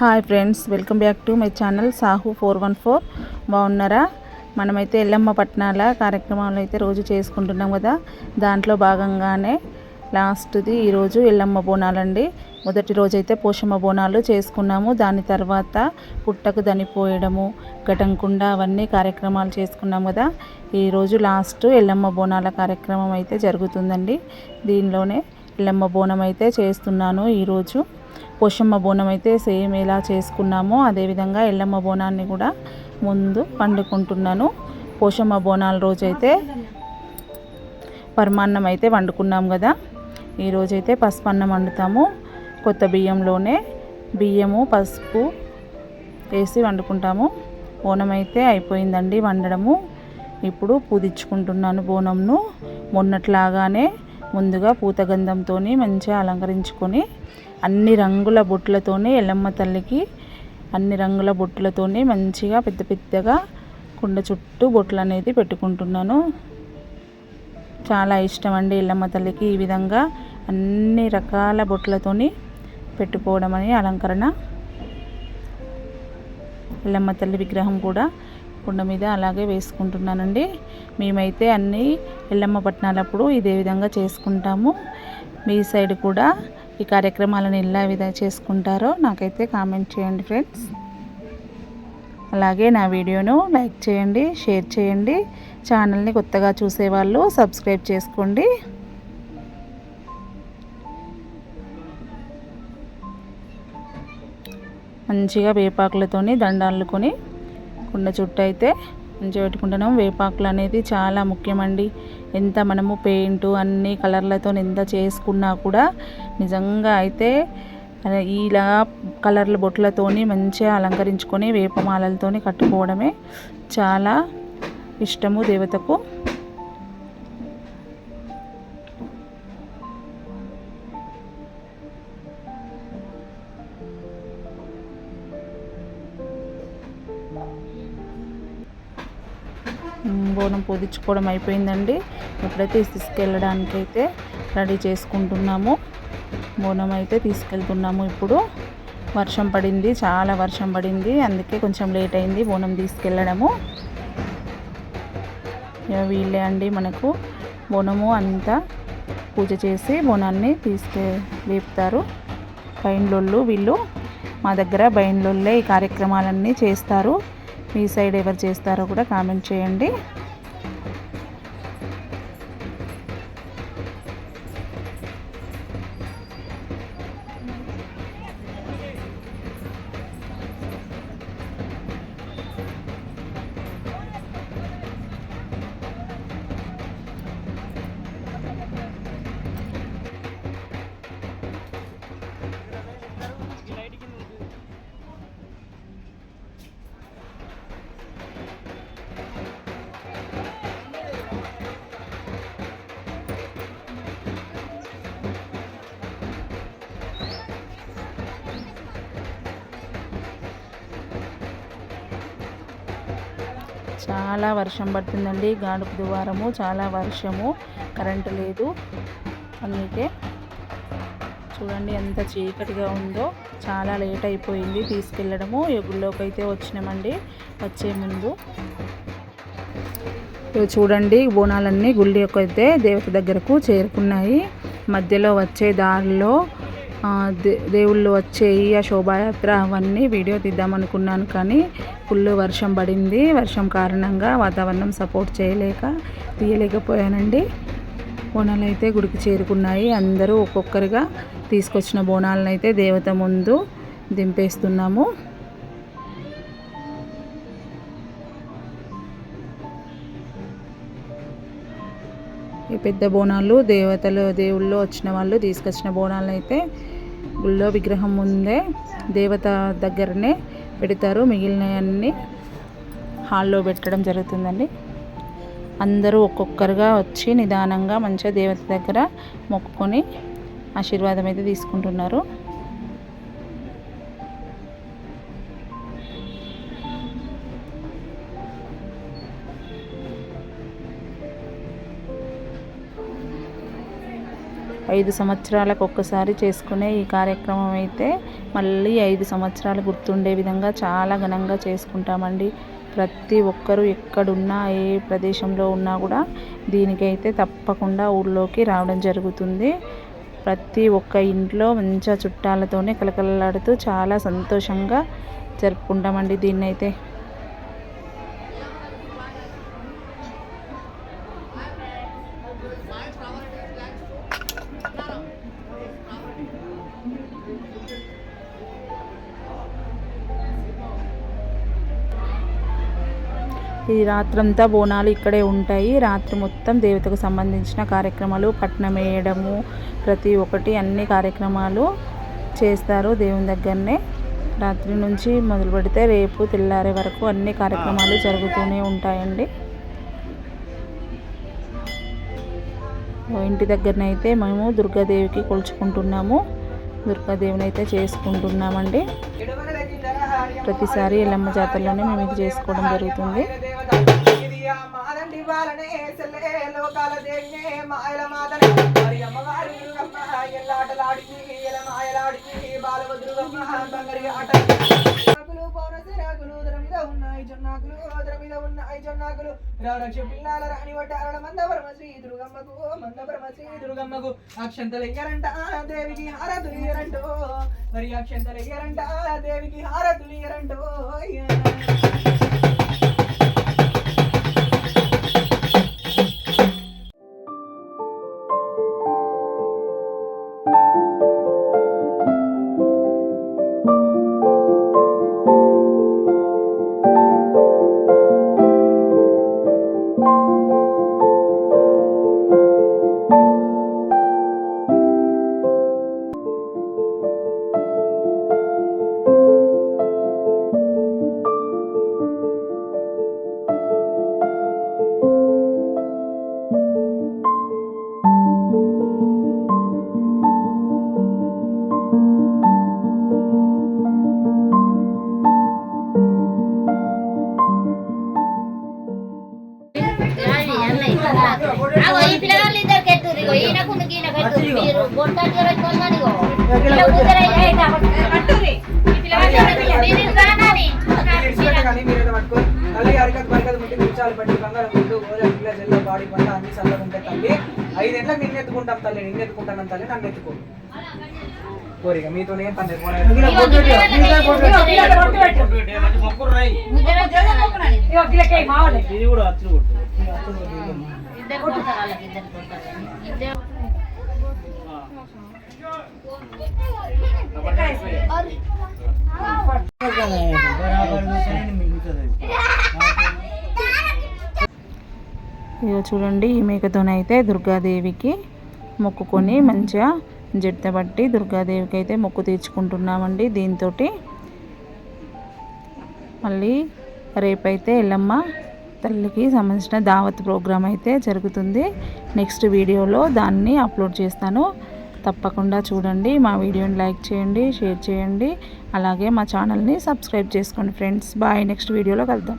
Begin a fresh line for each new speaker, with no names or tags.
Hi friends welcome back to my channel Sahu four one four. బాగున్నారా? మనమైతే ఎల్లమ్మ పట్నాల కార్యక్రమాలు అయితే రోజు చేసుకుంటున్నాం కదా. దాంట్లో భాగంగానే లాస్ట్ది ఈరోజు ఎల్లమ్మ బోనాలండి. మొదటి రోజు అయితే పోషమ్మ బోనాలు చేసుకున్నాము. దాని తర్వాత పుట్టకు దనిపోయడము ఘటంకుండా అవన్నీ కార్యక్రమాలు చేసుకున్నాం కదా. ఈరోజు లాస్ట్ ఎల్లమ్మ బోనాల కార్యక్రమం అయితే జరుగుతుందండి. దీనిలోనే ఎల్లమ్మ బోనం అయితే చేస్తున్నాను ఈరోజు. పోషమ్మ బోనం అయితే సేమ్ ఎలా చేసుకున్నామో అదేవిధంగా ఎల్లమ్మ బోనాన్ని కూడా ముందు వండుకుంటున్నాను పోషమ్మ బోనాల రోజైతే పరమాన్నం అయితే వండుకున్నాం కదా. ఈరోజైతే పసుపు అన్నం వండుతాము. కొత్త బియ్యంలోనే బియ్యము పసుపు వేసి వండుకుంటాము. బోనం అయితే అయిపోయిందండి వండడము. ఇప్పుడు పూదించుకుంటున్నాను బోనంను. మొన్నట్లాగానే ముందుగా పూతగంధంతో మంచిగా అలంకరించుకొని అన్ని రంగుల బొట్లతోనే ఎల్లమ్మ తల్లికి అన్ని రంగుల బొట్లతోనే మంచిగా పెద్ద పెద్దగా కుండ చుట్టూ బొట్లు అనేది పెట్టుకుంటున్నాను. చాలా ఇష్టం అండి ఎల్లమ్మ తల్లికి ఈ విధంగా అన్ని రకాల బొట్లతోని పెట్టుకోవడం అనే అలంకరణ. ఎల్లమ్మ తల్లి విగ్రహం కూడా కుండ మీద అలాగే వేసుకుంటున్నానండి. మేమైతే అన్ని ఎల్లమ్మ పట్నాలప్పుడు ఇదే విధంగా చేసుకుంటాము. మీ సైడ్ కూడా ఈ కార్యక్రమాలను ఎలా విధంగా చేసుకుంటారో నాకైతే కామెంట్ చేయండి ఫ్రెండ్స్. అలాగే నా వీడియోను లైక్ చేయండి షేర్ చేయండి. ఛానల్ని కొత్తగా చూసేవాళ్ళు సబ్స్క్రైబ్ చేసుకోండి. మంచిగా వేపాకులతోని దండాలుకొని కుండ చుట్టూ అయితే మంచిగా పెట్టుకుంటున్నాం. వేపాకులు అనేది చాలా ముఖ్యమండి. ఎంత మనము పెయింట్ అన్ని కలర్లతో ఎంత చేసుకున్నా కూడా నిజంగా అయితే ఇలా కలర్ల బొట్లతోని మంచిగా అలంకరించుకొని వేపమాలలతోని కట్టుకోవడమే చాలా ఇష్టము దేవతకు. బోనం పొదించుకోవడం అయిపోయిందండి. ఇప్పుడైతే తీసుకెళ్ళడానికి అయితే రెడీ చేసుకుంటున్నాము. బోనం అయితే తీసుకెళ్తున్నాము ఇప్పుడు. వర్షం పడింది చాలా వర్షం పడింది. అందుకే కొంచెం లేట్ అయింది బోనం తీసుకెళ్ళడము. వీళ్ళే అండి మనకు బోనము అంతా పూజ చేసి బోనాన్ని తీసుకె లేపుతారు. బైండ్లోళ్ళు వీళ్ళు మా దగ్గర బైండ్లోళ్ళే ఈ కార్యక్రమాలన్నీ చేస్తారు. మీ సైడ్ ఎవరు చేస్తారో కూడా కామెంట్ చేయండి. చాలా వర్షం పడుతుందండి. గాడుపు దువారము చాలా వర్షము. కరెంటు లేదు. అందుకే చూడండి ఎంత చీకటిగా ఉందో. చాలా లేట్ అయిపోయింది తీసుకెళ్ళడము. గుళ్ళోకి అయితే వచ్చినామండి. వచ్చే ముందు చూడండి బోనాలన్నీ గుళ్ళి యొక్క అయితే దేవత దగ్గరకు చేరుకున్నాయి. మధ్యలో వచ్చే దారిలో దే దేవుళ్ళు వచ్చేయి ఆ శోభాయాత్ర అవన్నీ వీడియో తీద్దామనుకున్నాను కానీ ఫుల్ వర్షం పడింది. వర్షం కారణంగా వాతావరణం సపోర్ట్ చేయలేక తీయలేకపోయానండి. బోనాలు అయితే గుడికి చేరుకున్నాయి. అందరూ ఒక్కొక్కరుగా తీసుకొచ్చిన బోనాలను అయితే దేవత ముందు దింపేస్తున్నాము. ఈ పెద్ద బోనాలు దేవతలు దేవుళ్ళు వచ్చిన వాళ్ళు తీసుకొచ్చిన బోనాలను అయితే గుళ్ళో విగ్రహం ముందే దేవత దగ్గరనే పెడతారు. మిగిలినవన్నీ హాల్లో పెట్టడం జరుగుతుందండి. అందరూ ఒక్కొక్కరుగా వచ్చి నిదానంగా మంచిగా దేవత దగ్గర మొక్కుకొని ఆశీర్వాదం అయితే తీసుకుంటున్నారు. ఐదు సంవత్సరాలకు ఒక్కసారి చేసుకునే ఈ కార్యక్రమం అయితే మళ్ళీ ఐదు సంవత్సరాలు గుర్తుండే విధంగా చాలా ఘనంగా చేసుకుంటామండి. ప్రతి ఒక్కరూ ఎక్కడున్నా ఏ ప్రదేశంలో ఉన్నా కూడా దీనికైతే తప్పకుండా ఊళ్ళోకి రావడం జరుగుతుంది. ప్రతి ఒక్క ఇంట్లో మంచిగా చుట్టాలతోనే కలకలలాడుతూ చాలా సంతోషంగా జరుపుకుంటామండి దీన్నైతే. ఈ రాత్రంతా బోనాలు ఇక్కడే ఉంటాయి. రాత్రి మొత్తం దేవతకు సంబంధించిన కార్యక్రమాలు పట్నం వేయడము ప్రతి ఒక్కటి అన్ని కార్యక్రమాలు చేస్తారు దేవుని దగ్గరనే. రాత్రి నుంచి మొదలు పెడితే రేపు తెల్లారే వరకు అన్ని కార్యక్రమాలు జరుగుతూనే ఉంటాయండి. ఇంటి దగ్గరనైతే మేము దుర్గాదేవికి కొలుచుకుంటున్నాము. దుర్గాదేవిని అయితే చేసుకుంటున్నామండి. ప్రతిసారి ఎల్లమ్మ జాతరలోనే మేము ఇది చేసుకోవడం జరుగుతుంది.
మాదండి వాళ్ళనే సెల్లే లోకాల దేవినే మాయల మాదన మరి అమ్మవారి దుర్గమ్మ ఎల్లాటలాడికి ఎల మాయలాడికి బాలవదురుగమ్మ బంగరి ఆట. ఆకులు పౌరసిరాకులు ఉదర మీద ఉన్నాయి జొన్నాకులు ఉదర మీద ఉన్నాయి జొన్నాకులు. రక్ష పిల్లాల రాణి వడ్డారల మందవరమ శ్రీ దుర్గమ్మకు మందవరమ శ్రీ దుర్గమ్మకు. అక్షంతలయ్యారంట దేవికి హారతులియరంటో మరి అక్షంతలయ్యారంట దేవికి
హారతులియరంటో ఈ పిల్లగాళ్ళు ఇద్దరు కెత్తురు ఇగో ఈయనకు ఈయన కట్టు. మీరు బొట్టాలు పెట్టుకోమని ఇగో ఇలా కుదిరే కట్టురి ఈ పిల్లగాళ్ళు మీరు
తల్లి ముట్టి కూర్చాలి పట్టి బంగారం పిల్ల జల్ల బాడీ పంట అన్ని చల్లగా ఉంటాయి తల్లి ఐదేళ్ళకి నిన్ను ఎత్తుకుంటాం తల్లి నిన్ను ఎత్తుకుంటాను తల్లి నన్ను ఎత్తుకో కోరిక మీతో ఏం పని
ఈ ఇద్దరు కొడతారు వాళ్ళకి ఇద్దరు కొడతారు ఇద్దరు
ఇక చూడండి ఈ మేకతోనైతే దుర్గాదేవికి మొక్కుకొని మంచిగా జట్ట బట్టి దుర్గాదేవికి అయితే మొక్కు తీర్చుకుంటున్నామండి దీంతో మళ్ళీ రేపైతే ఎల్లమ్మ తల్లికి సంబంధించిన దావత్ ప్రోగ్రామ్ అయితే జరుగుతుంది. నెక్స్ట్ వీడియోలో దాన్ని అప్లోడ్ చేస్తాను. తప్పకుండా చూడండి మా వీడియోని లైక్ చేయండి షేర్ చేయండి. అలాగే మా ఛానల్ని సబ్స్క్రైబ్ చేసుకోండి ఫ్రెండ్స్. బాయ్ నెక్స్ట్ వీడియోలో కలుద్దాం.